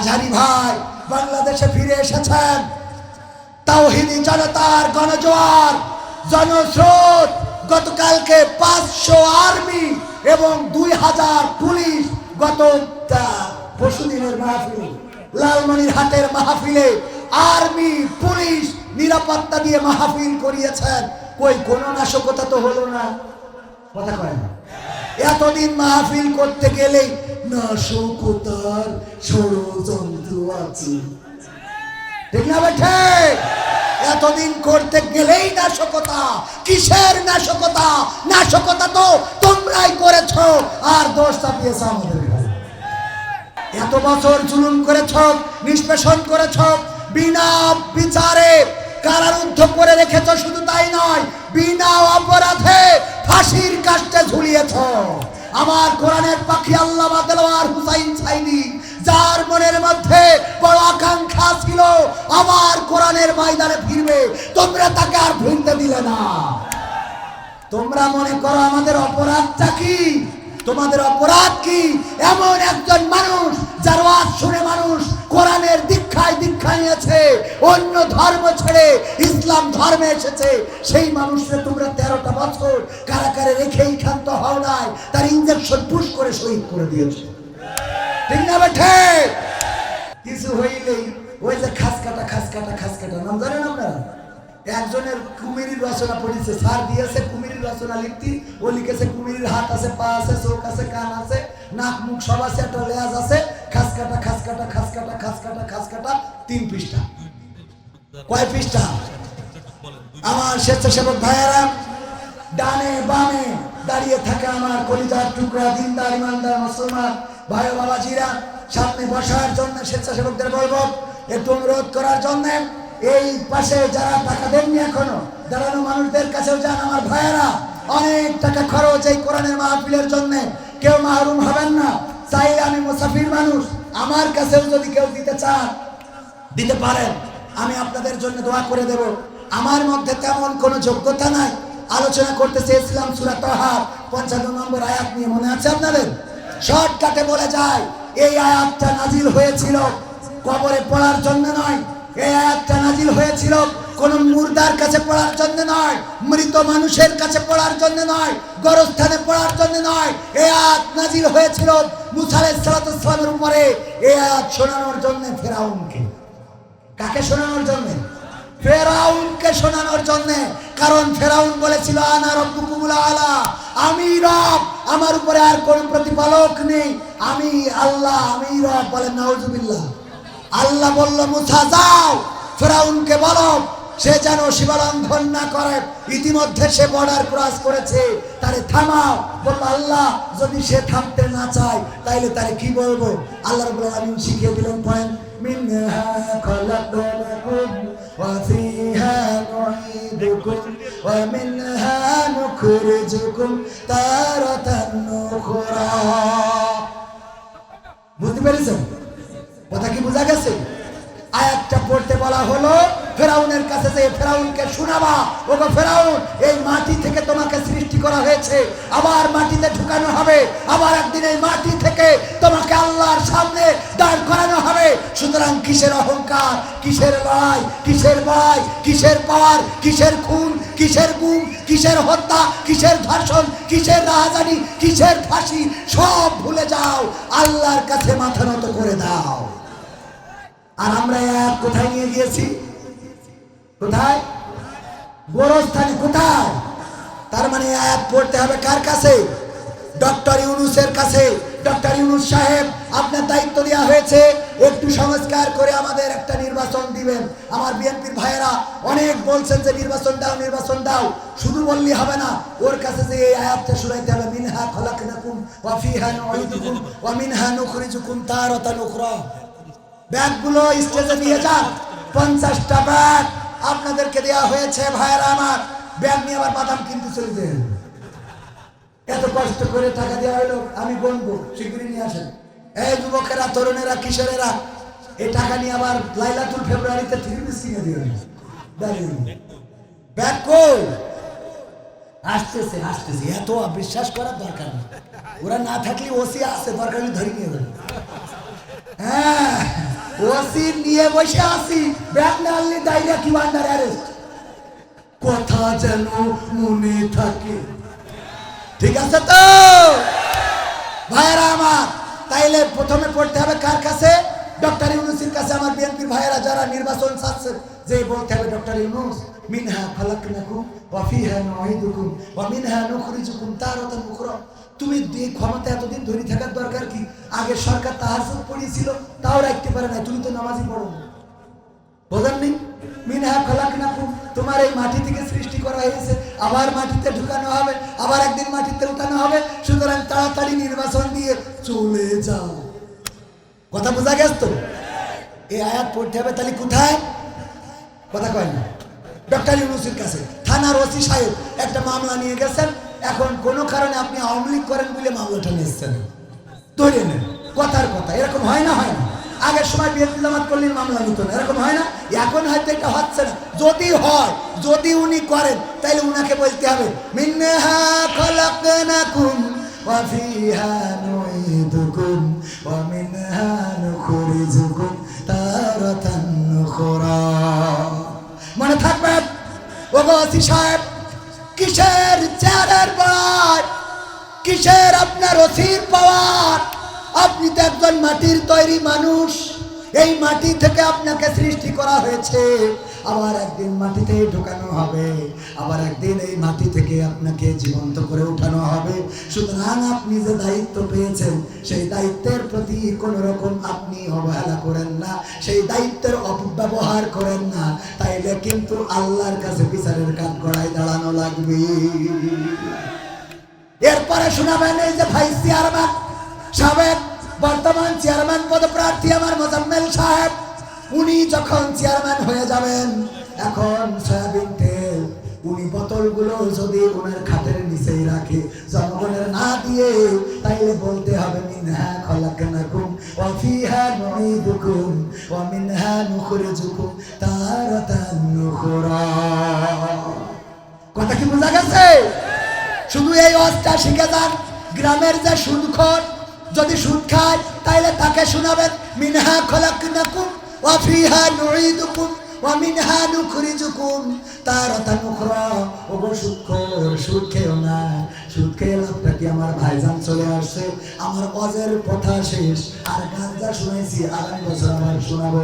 আজহারি ভাই, বাংলাদেশে ফিরে এসেছেন। তাওহিদি জনতার গণজোয়ার, জনস্রোত, গতকালকে পাঁচশো আর্মি এবং দুই হাজার পুলিশ গত পরশুদিনের মাহফিল, লালমনির হাটের মাহফিলে আর্মি, পুলিশ নিরাপত্তা দিয়ে মাহফিল করিয়েছেন। কই, কোনো নাশকতা তো হলো না। কথা কয় না। এতদিন মাহফিল করতে গেলেই নাশকতার ষড়যন্ত্র আছে। ঠিক না বেঠে এতদিন করতে গেলেই নাশকতা। কিসের নাশকতা? নাশকতা তো তোমরাই করেছ, আর দোষ চাপিয়েছ আমাদের এত বছর জুলুম করেছ, নিষ্পেষণ করেছ, বিনা বিচারে কারারুদ্ধ করে রেখেছ, শুধু তাই নয়, বিনা অপরাধে ফাঁসির কাষ্টে ঝুলিয়েছ। আমার কোরআনের পাখি আল্লাহ দেলোয়ার হুসাইন সাইনি যার মনের মধ্যে বড় আকাঙ্ক্ষা ছিল, আমার কোরআনের ময়দানে ফিরবে। তোমরা তাকে আর ফিরতে দিলে না। তোমরা মনে করো আমাদের অপরাধটা কি? তোমাদের অপরাধ কি? এমন একজন মানুষ, যার ওয়াজ শুনে মানুষ কোরআনের নিয়েছে অন্য ধর্ম ছেড়ে ইসলাম ধর্মে এসেছে। সেই মানুষকে তোমরা তেরোটা বছর কারাকারে রেখেই ক্ষান্ত হও নাই, তার ইঞ্জেকশন পুশ করে শহীদ করে দিয়েছে। ঠিক না বেঠে? কিছু হইলেই ওই যে খাস কাটা খাস কাটা খাস কাটা নাম জানেন আপনারা? একজনের কুমিরির রচনা পড়েছে, স্যার দিয়েছে কুমিরির রচনা লিখতি। ও লিখেছে, কুমিরির হাত আছে, পা আছে, চোখ আছে, কান আছে, নাক, মুখ সব আছে, একটা লেজ আছে। খাস কাটা খাস কাটা খাস কাটা খাস কাটা খাস কাটা তিন পৃষ্ঠা। কয় পৃষ্ঠা? আমার স্বেচ্ছাসেবক ভাইয়েরা, ডানে বামে দাঁড়িয়ে থাকে আমার কলিজার টুকরা দিনদার, ইমানদার মুসলমান ভাই বাবাজিরা। সামনে বসার জন্য স্বেচ্ছাসেবকদের বলব, একটু অনুরোধ করার জন্য, এই পাশে যারা টাকা দেননি এখনও, দাঁড়ানো মানুষদের কাছেও যান আমার ভাইয়েরা। অনেক টাকা খরচ এই কোরআনের মাহফিলের জন্য। কেউ মাহরুম হবেন না চাই আমি মুসাফির মানুষ। আমার কাছেও যদি কেউ দিতে চান, দিতে পারেন। আমি আপনাদের জন্য দোয়া করে দেব। আমার মধ্যে তেমন কোনো যোগ্যতা নাই। আলোচনা করতে চেয়েছিলাম সুরা তহার, পঞ্চান্ন নম্বর আয়াত নিয়ে মনে আছে আপনাদের? শর্টকাটে বলে যায়, এই আয়াতটা নাজিল হয়েছিল কবরে পড়ার জন্য নয়। এই আয়াতটা নাজিল হয়েছিল কোন মুর্দার কাছে পড়ার জন্য নয়, মৃত মানুষের কাছে পড়ার জন্য নয়, গরস্থানে পড়ার জন্য নয়। এ আয়াত নাজিল হয়েছিল মুসা আলাইহিস সালামের উপরে। এই আয়াত শোনানোর জন্য ফেরাউনকে। কাকে শোনানোর জন্য? ফেরাউনকে শোনানোর জন্য। কারণ ফেরাউন বলেছিল, আনা রব্বুকুমুল আলা। আমি রব, আমার উপরে আর কোন প্রতিপালক নেই। আমি আল্লাহ, আমি রব বলেন নাউজুবিল্লাহ। আল্লাহ বলল মুসা যাও। ফেরাউনকে বলো সে যেন শিবালঙ্ঘন না করে ইতিমধ্যে সে বর্ডার ক্রস করেছে তারে থামাও বললো আল্লাহ যদি সে থামতে না চায় তাইলে তারে কি বলবো আল্লাহ রব্বুল আলামিন শিখিয়ে দিলেন পয়েন্ট منها خلقناكم وفيها نعيدكم ومنها نخرجكم تارة أخرى বুঝতে পেরেছেন কথা কি বোঝা গেছে আয়াতটা পড়তে বলা হলো ফেরাউনের কাছে যে ফেরাউনকে শোনাবা, ওগো ফেরাউন, এই মাটি থেকে তোমাকে সৃষ্টি করা হয়েছে। আবার মাটিতে ঢুকানো হবে। আবার একদিন এই মাটি থেকে তোমাকে আল্লাহর সামনে দাঁড় করানো হবে। সুতরাং কিসের অহংকার, কিসের লড়াই, কিসের ভয়, কিসের পাওয়ার, কিসের খুন, কিসের গুম, কিসের হত্যা, কিসের ধর্ষণ, কিসের রাহাজানি, কিসের ফাঁসি, সব ভুলে যাও। আল্লাহর কাছে মাথা নত করে দাও। আর আমরা এক কোথায় নিয়ে গিয়েছি? কোথায়? গোরস্থানে কোথায়? তার মানে আয়াত পড়তে হবে কার কাছে? ডক্টর ইউনুসের কাছে। ডক্টর ইউনুস সাহেব, আপনার দায়িত্ব দেওয়া হয়েছে। একটু সংস্কার করে আমাদের একটা নির্বাচন দিবেন। আমার বিএনপির ভাইয়েরা অনেক বলছেন যে, নির্বাচন দাও নির্বাচন দাও। শুধু বললি হবে না, ওর কাছে যে এই আয়াতটা শুনাইতে হবে, মিনহা খলাকনাকুম ওয়া ফিহা নুঈদুকুম ওয়া মিনহা নুখরিজুকুম তারাতান উখরা। ব্যাগগুলো স্টেজে নিয়ে যান। পঞ্চাশটা ব্যাগ। আপনাদেরকে দেওয়া হয়েছে, ভাইয়েরা আমার। ব্যাগ নিয়ে আবার বাদাম কিনতে চলে যেন এত কষ্ট করে টাকা দেওয়া হলো, আমি গণবো শিগগিরি নিয়ে আসেন। এই যুবকেরা, তরুণেরা, কিশোরেরা, এই টাকা নিয়ে আবার লাইলাতুল ফেব্রুয়ারিতে থ্রি পিস কিনে দিও। ব্যাগ কই? আসতেছে আসতেছে। এত বিশ্বাস করার দরকার নেই। ওরা না থাকলে ওসি আসে দরকার ধরে নিয়ে হ্যাঁ। ওসি নিয়ে বসে আছি। ব্যাগ না আনলে ডাইরিয়া কি আন্ডার অ্যারেস্ট কথা যেন মনে থাকে। ঠিক আছে তো? ভাইয়েরা আমার, তাইলে প্রথমে পড়তে হবে কার কাছে? ডক্টর ইউনুসির কাছে আমার বিএনপির ভাইয়েরা যারা নির্বাচন চাচ্ছে যে বলতে হবে ডক্টর ইউনুস, মিনহা খালাকনাকুম ওয়া ফিহা নুঈদুকুম ওয়া মিনহা নুখরিজুকুম তারাতান উখরা। তুমি এই ক্ষমতা এতদিন ধরে থাকার দরকার কি? আগে সরকার তাহাজ্জুদ পড়িয়েছিল, তাও রাখতে পারে না, তুমি তো নামাজই পড়ো না। বোঝেননি? মিনহা খলাকনাকুম, তোমার এই মাটি থেকে সৃষ্টি করা হয়েছে আবার মাটিতে ঢুকানো হবে, আবার একদিন মাটিতে উঠানো হবে, সুতরাং তাড়াতাড়ি নির্বাচন দিয়ে চলে যাও। কথা বোঝা গেছ তো? এই আয়াত পড়তে হবে, তাহলে কোথায়? কথা কয় না। ডক্টর ইউনুসের কাছে থানার ওসি সাহেব একটা মামলা নিয়ে গেছেন। এখন কোনো কারণে আপনি আওয়ামী লীগ করেন বলে মামলাটা নিচ্ছেন ধরে নেন, কথার কথা। এরকম হয় না হয় না। আগের সময় বিএনপি জামাত করলে মামলা নিত না। এরকম হয় না? এখন হয়তো এটা হচ্ছে না। যদি হয়, যদি উনি করেন তাহলে উনাকে বলতে হবে মিন্নাহা খলাকনাকুম ওয়া ফিহা নুঈদুকুম। ওসি সাহেব, কিসের চেয়ারের বড়াই কিসের আপনার অসির পাওয়ার? আপনি তো একজন মাটির তৈরি মানুষ। এই মাটি থেকে আপনাকে সৃষ্টি করা হয়েছে। আবার একদিন মাটিতে ঢোকানো হবে। আবার একদিন এই মাটি থেকে আপনাকে জীবন্ত করে উঠানো হবে। সুতরাং আপনি যে দায়িত্ব পেয়েছেন, সেই দায়িত্বের প্রতি কোন রকম আপনি অবহেলা করেন না। সেই দায়িত্বের অপব্যবহার করেন না। তাইলে কিন্তু আল্লাহর কাছে বিচারের কাজ গড়ায় দাঁড়ানো লাগবে। এরপরে শোনাবেন এই যে ভাইস চেয়ারম্যান সাবেক বর্তমান চেয়ারম্যান পদপ্রার্থী আমার মোজাম্মেল সাহেব। উনি যখন চেয়ারম্যান হয়ে যাবেন, এখন সয়াবিন তেল। উনি বোতলগুলো যদি ওনার খাতের নিচেই রাখে, জনগণের না দিয়ে, তাইলে বলতে হবে, মিনহা খলাকনাকুম ওয়া ফিহা নুঈদুকুম ওয়া মিনহা নুখরিজুকুম তারাতান নুখরা। কথা কি বোঝা গেছে? শুধু এই অজটা শিখে যান। গ্রামের যে সুদখোর যদি সুদ খায়, তাইলে তাকে শোনাবেন, মিনহা খলাকনাকুম ওয়া ফিহা নুইদুকুম ওয়া মিনহা নুখরিজুকুম। তারাতান উখরা ওগো সুখর সুদ খেও না, সুদ খেয়ে লাভটা কি আমার ভাইজান চলে আসছে? আমার অজের কথা শেষ, আর গাঁজা যা শুনাইছি, আগামী বছর আমার শোনাবো।